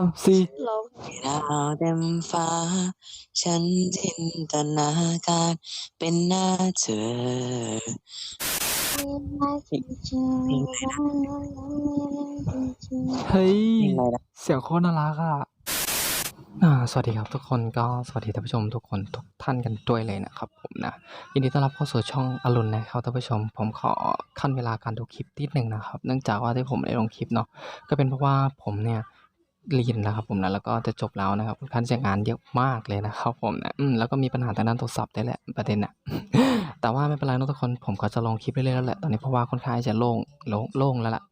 ามสี่ร้องดาวเต็มฟ้า ฉันจินตนาการเป็นหน้าเธอเฮ้ยเสียงโคตรน่ารักอะสวัสดีครับทุกคนก็สวัสดีท่านผู้ชมทุกคนทุกท่านกันด้วยเลยนะครับผมนะยินดีต้อนรับเข้าสู่ช่องอรุณนะครับท่านผู้ชม ผมขอขั้นเวลาการดูคลิปนิดหนึ่งนะครับ เนื่องจากว่าที่ผมได้ลงคลิปเนาะก็เป็นเพราะว่าผมเนี่ย เรียนนะครับผมนะแล้วก็จะจบแล้วนะครับค่อนข้งจะงานเยอะมากเลยนะครับผมนะอืมแล้วก็มีปัญหาทางด้านโทรศัพท์ได้แหละประเด็นน่ะแต่ว่าไม่เป็นไรนะทุกคนผมก็จะลงคลิปเรื่อยๆแล้วแหละตอนนี้เพราะว่าค่อนข้างจะโล่งโล่งโล่งแล้วล่ะ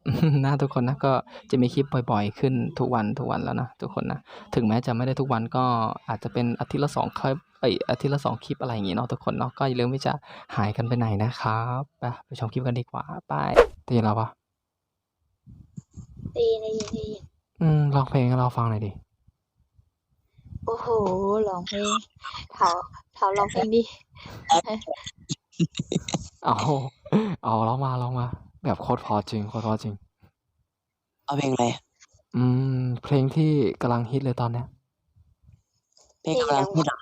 นะทุกคนนะก็จะมีคลิปบ่อยๆ ขึ้นทุกวันทุกวันแล้วนะทุกคนนะถึงแม้จะไม่ได้ทุกวันก็อาจจะเป็นอาทิตย์ละสองคลิปเอ้ยอาทิตย์ละสองคลิปอะไรอย่างงี้เนาะทุกคนเนาะก็อย่าลืมที่จะหายกันไปไหนนะครับไปไปชมคลิปกันดีกว่าไปได้ยินเราปะตีในยินดี อืมลองเพลงให้เราฟังหน่อยดิ โอ้โหร้องเพลงเผาเผาร้องเพลงดิเอาเอาลองมาลองมา แบบโคตรพอจริงโคตรพอจริง เอาเพลงอะไรอืม เพลงที่กำลังฮิตเลยตอนเนี้ยเพลงกำลังพูดอะ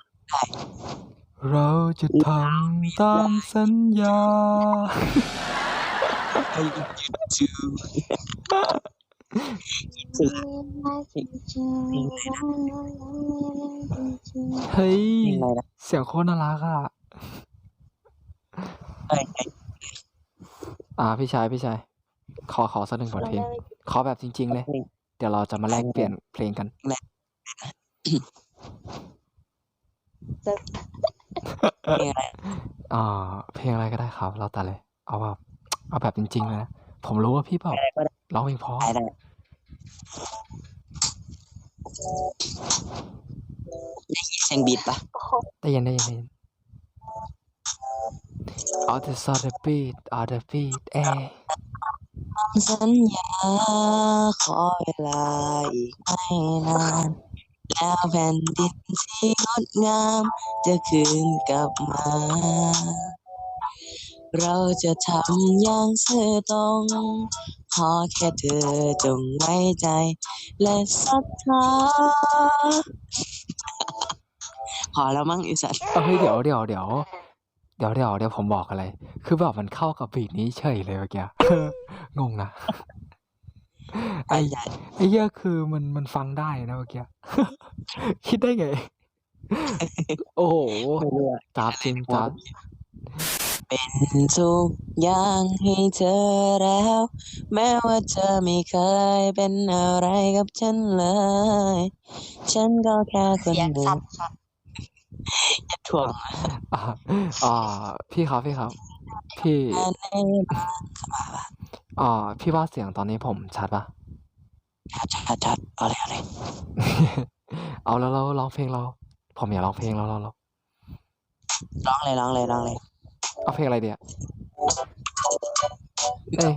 เราจะทำตามสัญญาให้หยุ เฮ้ย เสียงโคตรน่ารักอะอ่าพี่ชายพี่ชายขอขอสักหนึ่งบทร้องเพลง ขอแบบจริง ๆ เลยเลงเดี๋ยวเราจะมาแลกเปลี่ยนเพลงกันเพลงอะไรอ่าเพลงอะไรก็ได้ครับ เราแต่เลย เอาแบบเอาแบบจริงๆเลยนะ ผมรู้ว่าพี่แบบอะไรก็ได้ร้องเพลงเพราะได้ได้ได้ยินเสียงบีทปะโอ้โหได้ยินได้ยินได้ยิน All the sort of beat all the beat เอ้ยสัญญาขอเวลาอีกไม่นาน แล้วแผ่นดินที่งดงาม จะคืนกลับมา เราจะทำอย่างซื่อตรง ขอแค่เธอจงไว้ใจ และศรัทธาพอแล้วมั้งอีสัตว์เฮ้ยเดี๋ยวเดี๋ยวเดี๋ยวเดี๋ยวเดี๋ยวเดี๋ยวผมบอกอะไร คือแบบมันเข้ากับบีทนี้เฉยเลยเมื่อกี้งงนะไอ้ไอ้ใหญ่ไอ้เหี้ยคือมันมันฟังได้นะเมื่อกี้คิดได้ไง โอ้โหไม่รู้อะจับจริงจับ เป็นทุกอย่างให้เธอแล้ว แม้ว่าเธอไม่เคยเป็นอะไรกับฉันเลย ฉันก็แค่คนเสียงหนึ่สั่งนค่ะอย่าถ่วงอ่าอ่าพี่ครับพี่ครับ พี่มาในบ้านอ่าพี่ว่าเสียงตอนนี้ผมชัดปะชัดชัดชัดเอาเลยเอาเลยเอาแล้วเราร้องเพลงเรา ผมอยากร้องเพลงเราเราเราร้องเลยร้องเลยร้องเลย เอาเพลงอะไรเดียเอ้ย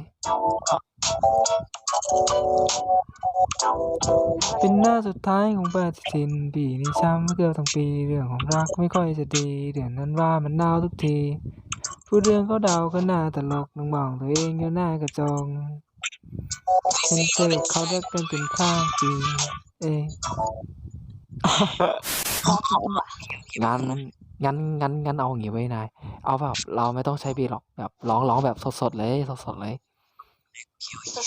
เป็นหน้าสุดท้ายของปฏิทินปีนี้ช้ำเกือบทั้งปีเรื่องของรักไม่ค่อยจะดี เดือนนั้นว่ามันหนาวทุกทีพูดเรื่องเขาเดาก็น่าตลกนึกมองตัวเองอยู่หน้ากระจงฉันเจอเขาได้กันจนข้ามปีเอ้ยงั้นงั้นงั้นงั้นเอาอย่างงี้ไว้นาย เอาแบบเราไม่ต้องใช้บีทหรอกแบบร้องร้องแบบสดๆเลยสดๆเลย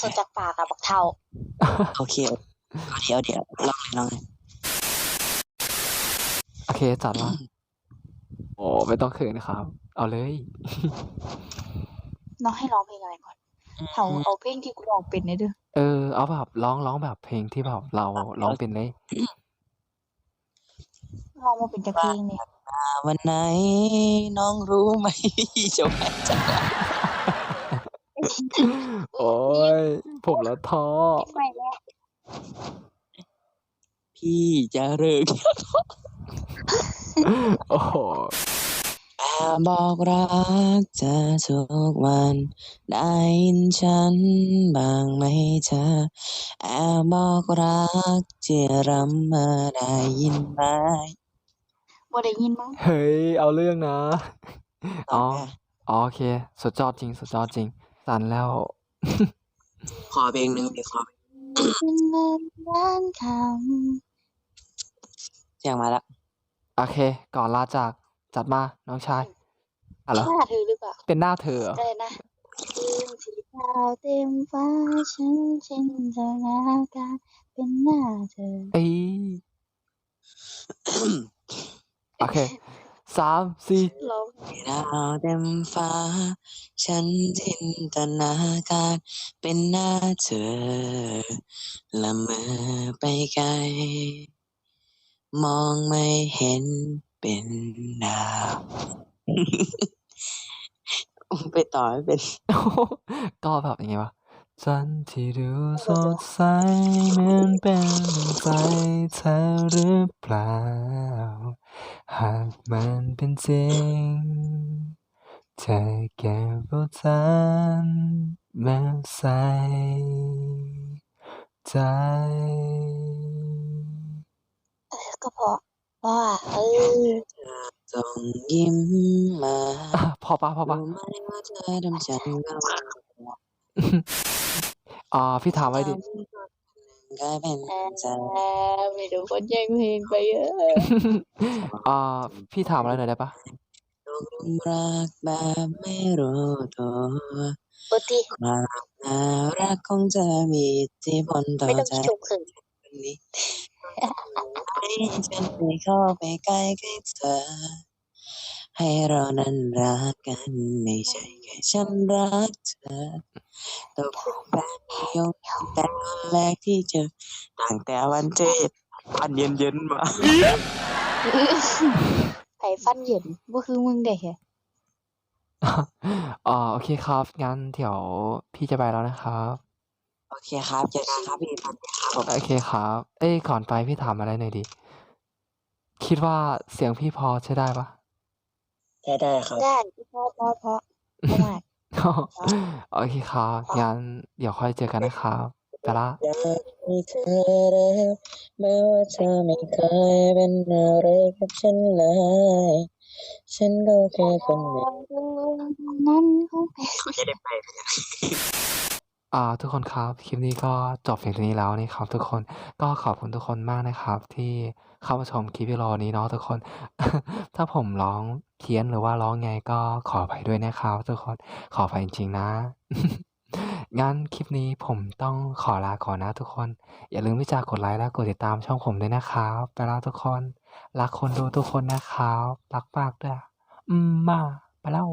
สดๆจากปากอะบักเท่าโอเคเดี๋ยวเดี๋ยวร้องเลยร้องเลยโอเคจัดมาโอ้ไม่ต้องเขินนะครับ เอาเลย น้องให้ร้องเพลงอะไรก่อนเอาเอาเพลงที่กูร้องเป็นเนี่ยเด้อเออเอาแบบร้องร้องแบบเพลงที่แบบเราร้องเป็นเลย ร้องมาเป็นจักเพลงเนี่ยวันไหน น้องรู้ไหมจะว่าจะโอ้ยผมละท้อไม่แล้วพี่จะเลิกโอ้โหแอบบอกรักเธอทุกวัน ได้ยินฉันบ้างไหมเธอแอบบอกรักเจรำมาได้ยินไหม บ่ได้ยินมั้งเฮ้ย เอาเรื่องนะต่อ๋ออไปอ๋อโอเค สุดยอดจริง สุดยอดจริง สั่นแล้ว ขอเพลงหนึ่งเดี๋ยวขอเป็นเมื่อล้านคเสียงมาแล้วโอเค ก่อนลาจาก จัดมา น้องชายอะำไรอหน้าเธอหรือเปล่าเป็นหน้าเธอเหรออะไรนะคืนสีดาวเต็มฟ้าฉันจินตนาการเป็นหน้าเธอ เอ้ย โอเคสามสี่ร้องดาวเต็มฟ้า ฉันจินตนาการเป็นหน้าเธอ ละเมอไปไกล มองไม่เห็นเป็นดาว ไปต่อไม่เป็น ก็แบบยังไงวะ จันทร์ที่ดูสดใสเหมือนเป็นใจเธอหรือเปล่า หากมันเป็นจริงเธอเก็บเอาฉันมาใส่ใจก็เพราะว่าเออจงยิ้มมาอะพอปะพอปะรู้ไหมว่าเธอทำฉันก็ อ่าพี่ถามไว้ดิกลายเป็นแอใจบไม่ดูคนแย่งเพลงไปเยอะ อ่าพี่ถามอะไรหน่อยได้ปะตกหลุมรักแบบไม่รู้ตัวปกติความน่ารักของเธอมีอิทธิพลต่อไม่ต้องใจชมคืนคนนี้ให้ฉันได้เข้าไปใกล้ใกล้เธอ ให้เรานั้นรักกันไม่ใช่แค่ฉันรักเธอ ตกลงแบบนี้ยกแต่วันแรกที่เจอตั้งแต่วันเจอวันเย็นเย็นมาไผ่ฟันเย็นบ่คือมึงได้แค่อ่าโอเคครับงั้นเดี๋ยวพี่จะไปแล้วนะครับ โอเคครับเจอกันครับพี่ครับโอเคครับ เอ้ยก่อนไปพี่ถามอะไรหน่อยดิคิดว่าเสียงพี่พอใช้ได้ปะได้ได้ครับได้พราะเพราะเพราะเพาะมาก โอเคครับ งั้นเดี๋ยวค่อยเจอกันนะครับไปละ อยากให้เธอรู้แม้ว่าเธอไม่เคยเป็นอะไรกับฉันเลย ฉันก็แค่คนหนึ่ง นั้นคงเป็นจะได้ไป อ่าทุกคนครับคลิปนี้ก็จบเพียงเท่านี้แล้วนะครับ ทุกคนก็ขอบคุณทุกคนมากนะครับ ที่เข้ามาชมคลิปวิดีโอนี้เนาะทุกคน ถ้าผมร้องเพี้ยนหรือว่าร้องไงก็ขออภัยด้วยนะครับ ทุกคนขออภัยจริงๆนะงั้นคลิปนี้ผมต้องขอลาก่อนนะทุกคน อย่าลืมที่จะกดไลค์และกดติดตามช่องผมด้วยนะครับไปแล้วทุกคน รักคนดูทุกคนนะครับรักมากด้วยอืมมาไปแล้ว